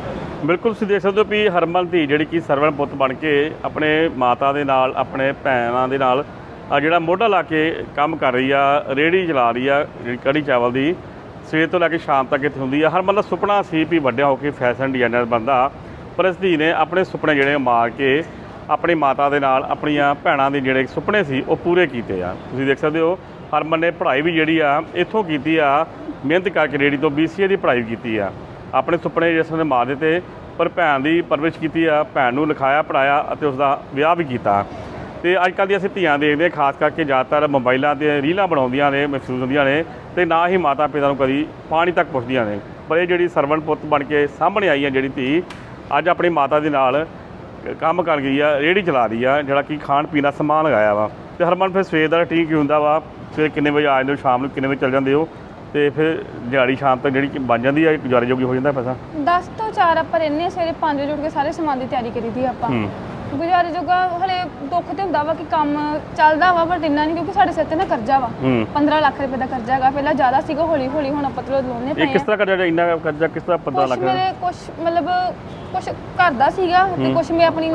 ਬਿਲਕੁਲ ਤੁਸੀਂ ਦੇਖ ਸਕਦੇ ਹੋ ਵੀ ਹਰਮਨ ਧੀ ਜਿਹੜੀ ਕਿ ਸਰਵਣ ਪੁੱਤ ਬਣ ਕੇ ਆਪਣੇ ਮਾਤਾ ਦੇ ਨਾਲ, ਆਪਣੇ ਭੈਣਾਂ ਦੇ ਨਾਲ ਆ ਜਿਹੜਾ ਮੋਢਾ ਲਾ ਕੇ ਕੰਮ ਕਰ ਰਹੀ ਆ ਰੇੜੀ ਚਲਾ ਰਹੀ ਆ ਜਿਹੜੀ ਕੜੀ ਚਾਵਲ ਦੀ ਸਵੇਰ ਤੋਂ ਲੈ ਕੇ ਸ਼ਾਮ ਤੱਕ ਇੱਥੇ ਹੁੰਦੀ ਆ। ਹਰਮਨ ਦਾ ਸੁਪਨਾ ਸੀ ਵੀ ਵੱਡਿਆ ਹੋ ਕੇ ਫੈਸ਼ਨ ਡਿਜ਼ਾਈਨਰ ਬਣਦਾ, ਪਰ ਇਸ ਧੀ ਨੇ ਆਪਣੇ ਸੁਪਨੇ ਜਿਹੜੇ ਮਾਰ ਕੇ ਆਪਣੀ ਮਾਤਾ ਦੇ ਨਾਲ ਆਪਣੀਆਂ ਭੈਣਾਂ ਦੇ ਜਿਹੜੇ ਸੁਪਨੇ ਸੀ, ਉਹ ਪੂਰੇ ਕੀਤੇ ਆ। ਤੁਸੀਂ ਦੇਖ ਸਕਦੇ ਹੋ, ਹਰਮਨ ਨੇ ਪੜ੍ਹਾਈ ਵੀ ਜਿਹੜੀ ਆ, ਇੱਥੋਂ ਕੀਤੀ ਆ, ਮਿਹਨਤ ਕਰਕੇ ਰੇੜੀ ਤੋਂ BCA ਦੀ ਪੜ੍ਹਾਈ ਕੀਤੀ ਆ। ਆਪਣੇ ਸੁਪਨੇ ਜਿਸ ਨੇ ਮਾਰ ਦਿੱਤੇ, ਪਰ ਭੈਣ ਦੀ ਪਰਵਰਿਸ਼ ਕੀਤੀ ਆ, ਭੈਣ ਨੂੰ ਲਿਖਾਇਆ ਪੜਾਇਆ ਅਤੇ ਉਸ ਦਾ ਵਿਆਹ ਵੀ ਕੀਤਾ। ਤੇ ਅੱਜ ਕੱਲ੍ਹ ਦੀ ਅਸੀਂ ਧੀਆਂ ਦੇਖਦੇ ਹਾਂ, ਖਾਸ ਕਰਕੇ ਜ਼ਿਆਦਾਤਰ ਮੋਬਾਈਲਾਂ ਤੇ ਰੀਲਾਂ ਬਣਾਉਂਦੀਆਂ ਨੇ ਮਹਿਸੂਸ ਹੁੰਦੀਆਂ ਨੇ ਤੇ ਨਾ ਹੀ ਮਾਤਾ ਪਿਤਾ ਨੂੰ ਕਦੀ ਪਾਣੀ ਤੱਕ ਪੁੱਛਦੀਆਂ ਨੇ। ਪਰ ਇਹ ਜਿਹੜੀ ਸਰਵਣ ਪੁੱਤ ਬਣ ਕੇ ਸਾਹਮਣੇ ਆਈ ਹੈ ਜਿਹੜੀ ਧੀ ਅੱਜ ਆਪਣੀ ਮਾਤਾ ਦੇ ਨਾਲ ਕੰਮ ਕਰ ਗਈ ਆ ਰੇੜੀ ਚਲਾ ਰਹੀ ਆ ਜਿਹੜਾ ਕਿ ਖਾਣ ਪੀਣ ਦਾ ਸਮਾਨ ਲਗਾਇਆ ਵਾ। ਤੇ ਹਰਮਨ ਫਿਰ ਸਵੇਰ ਦਾ ਠੀਕ ਹੀ ਹੁੰਦਾ ਵਾ? ਸਵੇਰ ਕਿੰਨੇ ਵਜੇ ਆ ਜਾਂਦੇ ਹੋ ਸ਼ਾਮ ਨੂੰ ਕਿੰਨੇ ਵਜੇ ਚੱਲ ਜਾਂਦੇ ਹੋ? ਤੇ ਫਿਰ ਦਿਹਾੜੀ ਸ਼ਾਮ ਤੱਕ ਜਿਹੜੀ ਬਣ ਜਾਂਦੀ ਆ ਗੁਜ਼ਾਰੇ ਜੋਗੀ ਹੋ ਜਾਂਦਾ ਪੈਸਾ? 10 ਤੋਂ 4 ਆਪਾਂ ਰਹਿੰਦੇ ਹਾਂ ਸਵੇਰੇ 5 ਵਜੇ ਉੱਠ ਕੇ ਸਾਰੇ ਸਮਾਨ ਦੀ ਤਿਆਰੀ ਕਰੀਦੀ ਆਪਾਂ। ਗੁਜ਼ਾਰੇ ਜੋਗਾ ਹਲੇ ਦੁੱਖ ਤੇ ਹੁੰਦਾ ਵਾ ਕਿ ਕੰਮ ਚੱਲਦਾ ਵਾ ਬਟ ਇੰਨਾ ਨਹੀਂ ਕਿਉਂਕਿ ਸਾਡੇ ਸਿਰ ਤੇ ਨਾ ਕਰਜ਼ਾ ਵਾ। ਹੂੰ। 15 ਲੱਖ ਰੁਪਏ ਦਾ ਕਰਜ਼ਾ ਹੈਗਾ। ਪਹਿਲਾਂ ਜ਼ਿਆਦਾ ਸੀਗਾ ਹੌਲੀ ਹੌਲੀ ਹੁਣ ਆਪਾਂ ਚਲੋ ਲੋਨੇ ਇਹ ਪਏ ਕਿਸ ਤਰ੍ਹਾਂ ਕਰਜ਼ਾ ਇੰਨਾ ਕਰਜ਼ਾ ਕਿਸ ਤਰ੍ਹਾਂ 15 ਕੁਛ ਲੱਖ ਮੇਰੇ ਕੁਛ ਮਤਲਬ ਕੁਛ ਘਰ ਦਾ ਸੀਗਾ ਤੇ ਕੁਛ ਮੈਂ ਆਪਣੀ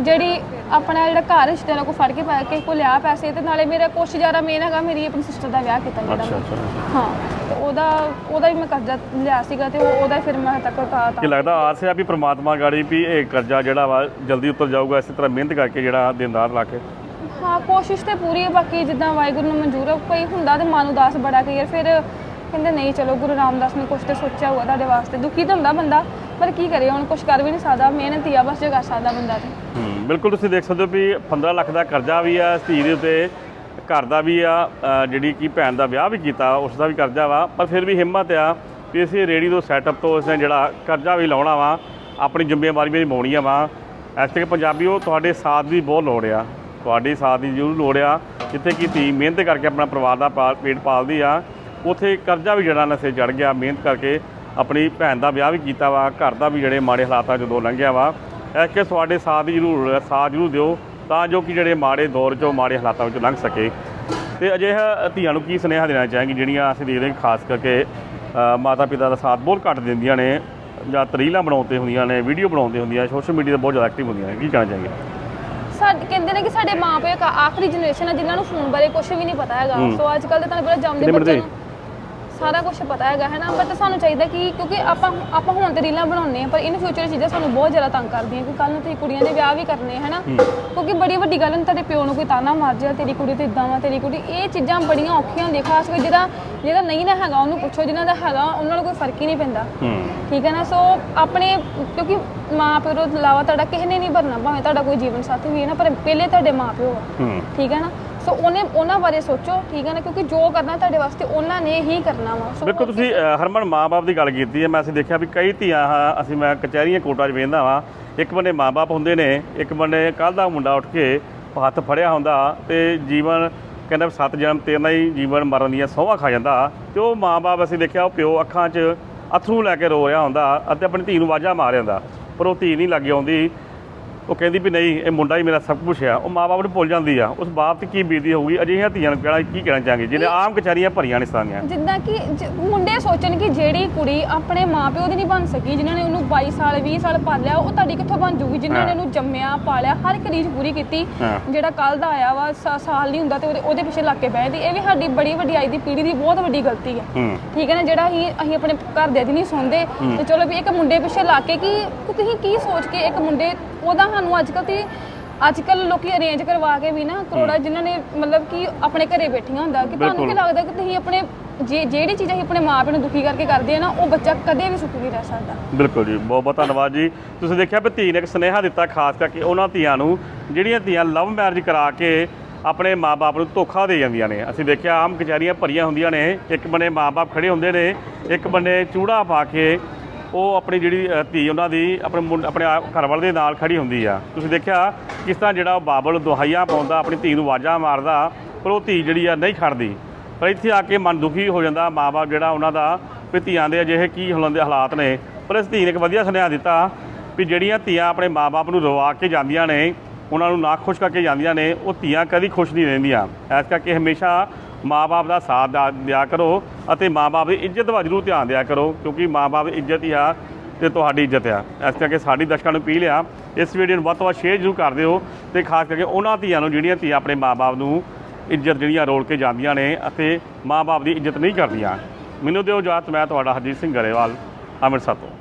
ਜਿਹੜੀ ਆਪਣਾ ਜਿਹੜਾ ਘਰ ਰਿਸ਼ਤੇਦਾਰਾਂ ਕੋ ਫੜ ਕੇ ਪਾ ਕੇ ਕੋ ਲਿਆ ਪੈਸੇ ਤੇ ਨਾਲੇ ਮੇਰਾ ਕੁਛ ਜ਼ਿਆਦਾ ਮੇਨ ਹੈਗਾ ਮੇਰੀ ਆਪਣੀ ਸਿਸਟਰ ਦਾ ਵਿਆਹ ਕੀਤਾ ਜਿਹੜਾ ਅੱਛਾ ਮੈਂ। ਅੱਛਾ ਹਾਂ। ਉਹਦਾ ਉਹਦਾ ਵੀ ਮੈਂ ਕਰਜ਼ਾ ਲਿਆ ਸੀਗਾ ਤੇ ਉਹ- ਉਹਦਾ ਫਿਰ ਮੈਂ ਤੱਕ ਉਤਾਰ ਕਿ ਲੱਗਦਾ ਆਸ ਹੈ ਵੀ ਪ੍ਰਮਾਤਮਾ ਗਾੜੀ ਵੀ ਇਹ ਕਰਜ਼ਾ ਜਿਹੜਾ ਵਾ ਜਲਦੀ ਉਤਰ ਜਾਊਗਾ ਇਸੇ ਤਰ੍ਹਾਂ ਮਿਹਨਤ ਕਰਕੇ ਜਿਹੜਾ ਦਿਨਦਾਰ ਲਾ ਕੇ? ਹਾਂ ਕੋਸ਼ਿਸ਼ ਤੇ ਪੂਰੀ ਹੈ ਬਾਕੀ ਜਿੱਦਾਂ ਵਾਹਿਗੁਰੂ ਨੂੰ ਮਨਜ਼ੂਰ ਹੈ ਕੋਈ ਹੁੰਦਾ ਤੇ ਮਨ ਉਦਾਸ ਬੜਾ ਕਈ ਵਾਰ ਫਿਰ ਕਹਿੰਦੇ ਨਹੀਂ ਚਲੋ ਗੁਰੂ ਰਾਮਦਾਸ ਨੇ ਕੁਛ ਤੇ ਸੋਚਿਆ ਹੋਊਗਾ ਤੁਹਾਡੇ ਵਾਸਤੇ ਦੁਖੀ ਤਾਂ ਹੁੰਦਾ ਬੰਦਾ ਪਰ ਕੀ ਕਰੇ ਹੁਣ ਕੁਛ ਕਰ ਵੀ ਨਹੀਂ ਸਕਦਾ ਮਿਹਨਤ ਹੀ ਆ ਬਸ ਜੋ ਕਰ ਸਕਦਾ ਬੰਦਾ ਤੇ। ਹੂੰ ਬਿਲਕੁਲ ਤੁਸੀਂ ਦੇਖ ਸਕਦੇ ਹੋ ਵੀ 15 ਲੱਖ ਦਾ ਕਰਜ਼ਾ ਵੀ ਆ ਧੀ ਦੇ ਉੱਤੇ ਘਰ ਦਾ ਵੀ ਆ ਜਿਹੜੀ ਕਿ ਭੈਣ ਦਾ ਵਿਆਹ ਵੀ ਕੀਤਾ, ਉਸ ਦਾ ਵੀ ਕਰਜ਼ਾ ਵਾ, ਪਰ ਫਿਰ ਵੀ ਹਿੰਮਤ ਆ ਵੀ ਅਸੀਂ ਰੇੜੀ ਤੋਂ ਸੈਟਅਪ ਤੋਂ ਉਸਨੇ ਜਿਹੜਾ ਕਰਜ਼ਾ ਵੀ ਲਾਉਣਾ ਵਾ, ਆਪਣੀ ਜ਼ਿੰਮੇਵਾਰੀ ਵੀ ਨਿਭਾਉਣੀਆਂ ਵਾ। ਇਸ ਤੇ ਉਹ ਤੁਹਾਡੇ ਸਾਥ ਦੀ ਬਹੁਤ ਲੋੜ ਆ। ਤੁਹਾਡੇ ਸਾਥ ਦੀ ਜ਼ਰੂਰ ਲੋੜ ਆ। ਜਿੱਥੇ ਕਿ ਧੀ ਮਿਹਨਤ ਕਰਕੇ ਆਪਣਾ ਪਰਿਵਾਰ ਦਾ ਪਾ- ਪੇਟ ਪਾਲਦੀ ਆ, ਉਥੇ ਕਰਜ਼ਾ ਵੀ ਜਿਹੜਾ ਨਸੇ ਚੜ ਗਿਆ, ਮਿਹਨਤ ਕਰਕੇ ਆਪਣੀ ਭੈਣ ਦਾ ਵਿਆਹ ਵੀ ਕੀਤਾ ਵਾ, ਘਰ ਦਾ ਵੀ ਜਿਹੜੇ ਮਾੜੇ ਹਾਲਾਤਾਂ ਜਦੋਂ ਲੰਘਿਆ ਵਾ। ਇਸ ਕੇ ਤੁਹਾਡੇ ਸਾਥ ਦੀ ਜ਼ਰੂਰ ਸਾਥ ਜ਼ਰੂਰ ਦਿਓ। ਤਾਂ ਜੋ ਕਿ ਜਿਹੜੇ ਮਾੜੇ ਦੌਰ ਚੋਂ ਮਾੜੇ ਹਾਲਾਤਾਂ ਵਿੱਚੋਂ ਲੰਘ ਸਕੇ ਤੇ ਅਜਿਹਾ ਧੀਆਂ ਨੂੰ ਕੀ ਸੁਨੇਹਾ ਦੇਣਾ ਚਾਹਾਂਗੇ ਜਿਹੜੀਆਂ ਅਸੀਂ ਦੇਖਦੇ ਹਾਂ ਖਾਸ ਕਰਕੇ ਮਾਤਾ ਪਿਤਾ ਦਾ ਸਾਥ ਬਹੁਤ ਘੱਟ ਦਿੰਦੀਆਂ ਨੇ ਜਾਂ ਤਰੀਲਾਂ ਬਣਾਉਂਦੇ ਹੁੰਦੀਆਂ ਨੇ ਵੀਡੀਓ ਬਣਾਉਂਦੇ ਹੁੰਦੀਆਂ ਸੋਸ਼ਲ ਮੀਡੀਆ ਤੇ ਬਹੁਤ ਜ਼ਿਆਦਾ ਐਕਟਿਵ ਹੁੰਦੀਆਂ ਨੇ ਕੀ ਕਹਿਣਾ ਚਾਹਾਂਗੇ ਸਾਡੇ ਕਹਿੰਦੇ ਨੇ ਕਿ ਸਾਡੇ ਮਾਪੇ ਆਖਰੀ ਜਨਰੇਸ਼ਨ ਹੈ ਜਿਨ੍ਹਾਂ ਨੂੰ ਫੋਨ ਬਾਰੇ ਕੁਝ ਵੀ ਨਹੀਂ ਪਤਾ ਹੈਗਾ। ਸੋ ਅੱਜ ਕੱਲ ਤੇ ਤੁਹਾਨੂੰ ਪਤਾ ਜੰਮਦੇ ਦੇ? ਨੂੰ ਸਾਰਾ ਕੁਝ ਪਤਾ ਹੈਗਾ ਹੈ ਨਾ? ਬਟ ਸਾਨੂੰ ਚਾਹੀਦਾ ਕਿ ਕਿਉਂਕਿ ਆਪਾਂ ਆਪਾਂ ਹੁਣ ਤੇ ਰੀਲਾਂ ਬਣਾਉਂਦੇ ਆ ਪਰ ਇਨ ਫਿਊਚਰ ਚੀਜ਼ਾਂ ਸਾਨੂੰ ਬਹੁਤ ਜ਼ਿਆਦਾ ਤੰਗ ਕਰਦੀਆਂ ਕਿ ਕੱਲ ਨੂੰ ਤੁਸੀਂ ਕੁੜੀਆਂ ਦੇ ਵਿਆਹ ਵੀ ਕਰਨੇ ਹੈ ਨਾ? ਕਿਉਂਕਿ ਬੜੀ ਵੱਡੀ ਗੱਲ ਹੈ ਤੁਹਾਡੇ ਪਿਓ ਨੂੰ ਕੋਈ ਤਾਨਾ ਮਾਰ ਜਾ ਤੇਰੀ ਕੁੜੀ ਤੇ ਇਦਾਂ ਵਾ ਤੇਰੀ ਕੁੜੀ ਇਹ ਚੀਜ਼ਾਂ ਬੜੀਆਂ ਔਖੀਆਂ ਹੁੰਦੀਆਂ ਖਾਸ ਕਰਕੇ ਜਿਹਦਾ ਜਿਹਦਾ ਨਹੀਂ ਨਾ ਹੈਗਾ ਉਹਨੂੰ ਪੁੱਛੋ ਜਿਨ੍ਹਾਂ ਦਾ ਹੈਗਾ ਉਹਨਾਂ ਨੂੰ ਕੋਈ ਫ਼ਰਕ ਹੀ ਨਹੀਂ ਪੈਂਦਾ। ਠੀਕ ਹੈ ਨਾ? ਸੋ ਆਪਣੇ ਕਿਉਂਕਿ ਮਾਂ ਪਿਓ ਤੋਂ ਇਲਾਵਾ ਤੁਹਾਡਾ ਕਿਸੇ ਨੇ ਨਹੀਂ ਭਰਨਾ ਭਾਵੇਂ ਤੁਹਾਡਾ ਕੋਈ ਜੀਵਨ ਸਾਥੀ ਵੀ ਹੈ ਨਾ ਪਰ ਪਹਿਲੇ ਤੁਹਾਡੇ ਮਾਂ ਪਿਓ ਆ ਠੀਕ ਹੈ ਨਾ? ਸੋ ਉਹਨੇ ਉਹਨਾਂ ਬਾਰੇ ਸੋਚੋ ਠੀਕ ਹੈ ਨਾ? ਕਿਉਂਕਿ ਜੋ ਕਰਨਾ ਤੁਹਾਡੇ ਵਾਸਤੇ ਉਹਨਾਂ ਨੇ ਹੀ ਕਰਨਾ ਵਾ। ਸੋ ਬਿਲਕੁਲ ਤੁਸੀਂ ਅ, ਹਰਮਨ ਮਾਪੇ ਦੀ ਗੱਲ ਕੀਤੀ ਹੈ। ਮੈਂ ਅਸੀਂ ਦੇਖਿਆ ਵੀ ਕਈ ਧੀਆਂ ਆਹ ਅਸੀਂ ਮੈਂ ਕਚਹਿਰੀਆਂ ਕੋਰਟਾਂ 'ਚ ਵੇਖਦਾ ਵਾਂ। ਇੱਕ ਬੰਨੇ ਮਾਪੇ ਹੁੰਦੇ ਨੇ ਇੱਕ ਬੰਨੇ ਕੱਲ ਦਾ ਮੁੰਡਾ ਉੱਠ ਕੇ ਹੱਥ ਫੜਿਆ ਹੁੰਦਾ ਤੇ ਜੀਵਨ ਕਹਿੰਦਾ ਵੀ ਸੱਤ ਜਨਮ ਤੇਰਨਾ ਹੀ ਜੀਵਨ ਮਰਨ ਦੀਆਂ ਸਹੁੰਆਂ ਖਾ ਜਾਂਦਾ ਤੇ ਉਹ ਮਾਪੇ ਅਸੀਂ ਦੇਖਿਆ ਉਹ ਪਿਓ ਅੱਖਾਂ 'ਚ ਅਥਰੂ ਲੈ ਕੇ ਰੋ ਰਿਹਾ ਹੁੰਦਾ ਅਤੇ ਆਪਣੀ ਧੀ ਨੂੰ ਵਾਜਾ ਮਾਰ ਜਾਂਦਾ ਪਰ ਉਹ ਧੀ ਨਹੀਂ ਲੱਗੀ ਆਉਂਦੀ। ਉਹ ਕਹਿੰਦੀ ਵੀ ਨਹੀਂ ਇਹ ਮੁੰਡਾ ਹੀ ਮੇਰਾ ਸਭ ਕੁਝ ਆ। ਉਹ ਮਾਪੇ ਨੂੰ ਭੁੱਲ ਜਾਂਦੀ ਆ। ਉਸ ਬਾਪ ਤੇ ਕੀ ਬੀਤੀ ਹੋਊਗੀ? ਅਜਿਹੀਆਂ ਧੀਆਂ ਨੂੰ ਕਹਿਣਾ ਕੀ ਕਹਿਣਾ ਚਾਹਾਂਗੇ? ਜਿਹਨੇ ਆਮ ਕਚਹਿਰੀਆਂ ਭਰੀਆਂ ਨੇ ਸਾਂਗੀਆਂ ਜਿੱਦਾਂ ਕਿ ਜ- ਮੁੰਡੇ ਸੋਚਣ ਕਿ ਜਿਹੜੀ ਕੁੜੀ ਆਪਣੇ ਮਾਪਿਓ ਦੀ ਨਹੀਂ ਬਣ ਸਕੀ ਜਿਨ੍ਹਾਂ ਨੇ ਉਹਨੂੰ 22 ਸਾਲ 20 ਸਾਲ ਪਾਲਿਆ ਉਹ ਤੁਹਾਡੀ ਕਿੱਥੋਂ ਬਣ ਜੂਗੀ? ਜਿਨ੍ਹਾਂ ਨੇ ਹਾਂ। ਉਹਨੂੰ ਜੰਮਿਆ ਪਾਲਿਆ ਹਰ ਇੱਕ ਰੀਝ ਪੂਰੀ ਕੀਤੀ। ਹਾਂ। ਜਿਹੜਾ ਕੱਲ ਦਾ ਆਇਆ ਵਾ ਸਾ- ਸਾਲ ਨਹੀਂ ਹੁੰਦਾ ਤੇ ਉਹਦੇ ਉਹਦੇ ਪਿੱਛੇ ਲੱਗ ਕੇ ਬਹਿਦੀ ਇਹ ਵੀ ਸਾਡੀ ਬੜੀ ਵੱਡੀ ਅੱਜ ਦੀ ਪੀੜ੍ਹੀ ਦੀ ਬਹੁਤ ਵੱਡੀ ਗਲਤੀ ਹੈ ਹੂੰ। ਠੀਕ ਹੈ ਨਾ? ਜਿਹੜਾ ਹੀ ਅਸੀਂ ਆਪਣੇ ਘਰਦਿਆਂ ਦੀ ਨਹੀਂ ਸੁਣਦੇ। ਤੇ ਚਲੋ ਵੀ ਇੱਕ ਮੁੰਡੇ ਪਿੱਛੇ ਕੇ ਕਿ ਕਿ ਤੁਸੀਂ ਕੀ ਸੋਚ ਕੇ ਇੱਕ ਮੁੰਡੇ ਉਹਦਾ ਸਾਨੂੰ ਅੱਜ ਕੱਲ੍ਹ ਤੇ ਅੱਜ ਕੱਲ ਲੋਕੀ ਅਰੇਂਜ ਕਰਵਾ ਕੇ ਵੀ ਨਾ ਕਰੋੜਾ ਜਿਨ੍ਹਾਂ ਨੇ ਮਤਲਬ ਕਿ ਆਪਣੇ ਘਰੇ ਬੈਠੀਆਂ ਹੁੰਦਾ ਕਿ ਤੁਹਾਨੂੰ ਕੀ ਬਿਲਕੁਲ। ਲੱਗਦਾ ਕਿ ਤੁਸੀਂ ਆਪਣੇ ਜੇ ਜਿਹੜੀ ਚੀਜ਼ ਅਸੀਂ ਆਪਣੇ ਮਾਪਿਆਂ ਨੂੰ ਦੁਖੀ ਕਰਕੇ ਕਰਦੇ ਆ ਨਾ ਉਹ ਬੱਚਾ ਕਦੇ ਵੀ ਸੁਖੀ ਨਹੀਂ ਰਹਿ ਸਕਦਾ। ਬਿਲਕੁਲ ਜੀ ਬਹੁਤ ਬਹੁਤ ਧੰਨਵਾਦ ਜੀ। ਤੁਸੀਂ ਦੇਖਿਆ ਵੀ ਧੀ ਨੇ ਇੱਕ ਸੁਨੇਹਾ ਦਿੱਤਾ ਖਾਸ ਕਰਕੇ ਉਹਨਾਂ ਧੀਆਂ ਨੂੰ ਜਿਹੜੀਆਂ ਧੀਆਂ ਲਵ ਮੈਰਿਜ ਕਰਾ ਕੇ ਆਪਣੇ ਮਾਪੇ ਨੂੰ ਧੋਖਾ ਦੇ ਜਾਂਦੀਆਂ ਨੇ। ਅਸੀਂ ਦੇਖਿਆ ਆਮ ਕਚਹਿਰੀਆਂ ਭਰੀਆਂ ਹੁੰਦੀਆਂ ਨੇ। ਇੱਕ ਬੰਨੇ ਮਾਪੇ ਖੜੇ ਹੁੰਦੇ ਨੇ ਇੱਕ ਬੰਨੇ ਚੂੜਾ ਪਾ ਕੇ ਉਹ ਆਪਣੀ ਜਿਹੜੀ ਧੀ ਉਹਨਾਂ ਦੀ ਆਪਣੇ ਮੁੰਡ- ਆਪਣੇ ਆਪ ਘਰ ਦੇ ਨਾਲ ਖੜੀ ਹੁੰਦੀ ਆ। ਤੁਸੀਂ ਦੇਖਿਆ ਕਿਸ ਤਰ੍ਹਾਂ ਜਿਹੜਾ ਉਹ ਬਾਬਲ ਦੁਹਾਈਆਂ ਪਾਉਂਦਾ, ਆਪਣੀ ਧੀ ਨੂੰ ਆਵਾਜ਼ਾਂ ਮਾਰਦਾ, ਪਰ ਉਹ ਧੀ ਜਿਹੜੀ ਆ ਨਹੀਂ ਖੜਦੀ। ਪਰ ਇੱਥੇ ਆ ਕੇ ਮਨ ਦੁਖੀ ਹੋ ਜਾਂਦਾ ਮਾਪੇ ਜਿਹੜਾ ਉਹਨਾਂ ਦਾ ਵੀ ਧੀਆਂ ਦੇ ਅਜਿਹੇ ਕੀ ਹਾਲਾਂ ਦੇ ਹਾਲਾਤ ਨੇ। ਪਰ ਇਸ ਧੀ ਨੇ ਇੱਕ ਵਧੀਆ ਸੁਨੇਹਾ ਦਿੱਤਾ ਵੀ ਜਿਹੜੀਆਂ ਧੀਆਂ ਆਪਣੇ ਮਾਪੇ ਨੂੰ ਰਵਾ ਕੇ ਜਾਂਦੀਆਂ ਨੇ, ਉਹਨਾਂ ਨੂੰ ਨਾ ਖੁਸ਼ ਕਰਕੇ ਜਾਂਦੀਆਂ ਨੇ, ਉਹ ਧੀਆਂ ਕਦੀ ਖੁਸ਼ ਨਹੀਂ ਰਹਿੰਦੀਆਂ। ਇਸ ਕਰਕੇ ਹਮੇਸ਼ਾ ਮਾਪੇ ਦਾ ਸਾਥ ਦਾ- ਦਿਆ ਕਰੋ ਅਤੇ ਮਾਪੇ ਦੀ ਇੱਜ਼ਤ ਵੱਲ ਜ਼ਰੂਰ ਧਿਆਨ ਦਿਆ ਕਰੋ, ਕਿਉਂਕਿ ਮਾਪੇ ਦੀ ਇੱਜ਼ਤ ਹੀ ਆ ਤੇ ਤੁਹਾਡੀ ਇੱਜ਼ਤ ਆ। ਇਸ ਕਰਕੇ ਸਾਡੀ ਦਰਸ਼ਕਾਂ ਨੂੰ ਅਪੀਲ ਆ, ਇਸ ਵੀਡੀਓ ਨੂੰ ਵੱਧ ਤੋਂ ਵੱਧ ਸ਼ੇਅਰ ਜ਼ਰੂਰ ਕਰ ਦਿਓ ਤੇ ਖਾਸ ਕਰਕੇ ਉਹਨਾਂ ਧੀਆਂ ਨੂੰ ਜਿਹੜੀਆਂ ਧੀਆਂ ਆਪਣੇ ਮਾਪੇ ਨੂੰ ਇੱਜ਼ਤ ਜਿਹੜੀਆਂ ਰੋਲ ਕੇ ਜਾਂਦੀਆਂ ਨੇ ਅਤੇ ਮਾਪੇ ਦੀ ਇੱਜ਼ਤ ਨਹੀਂ ਕਰਦੀਆਂ। ਮੈਨੂੰ ਦਿਓ ਇਜਾਜ਼ਤ, ਮੈਂ ਤੁਹਾਡਾ ਹਰਜੀਤ ਸਿੰਘ ਗਰੇਵਾਲ, ਅੰਮ੍ਰਿਤਸਰ ਤੋਂ।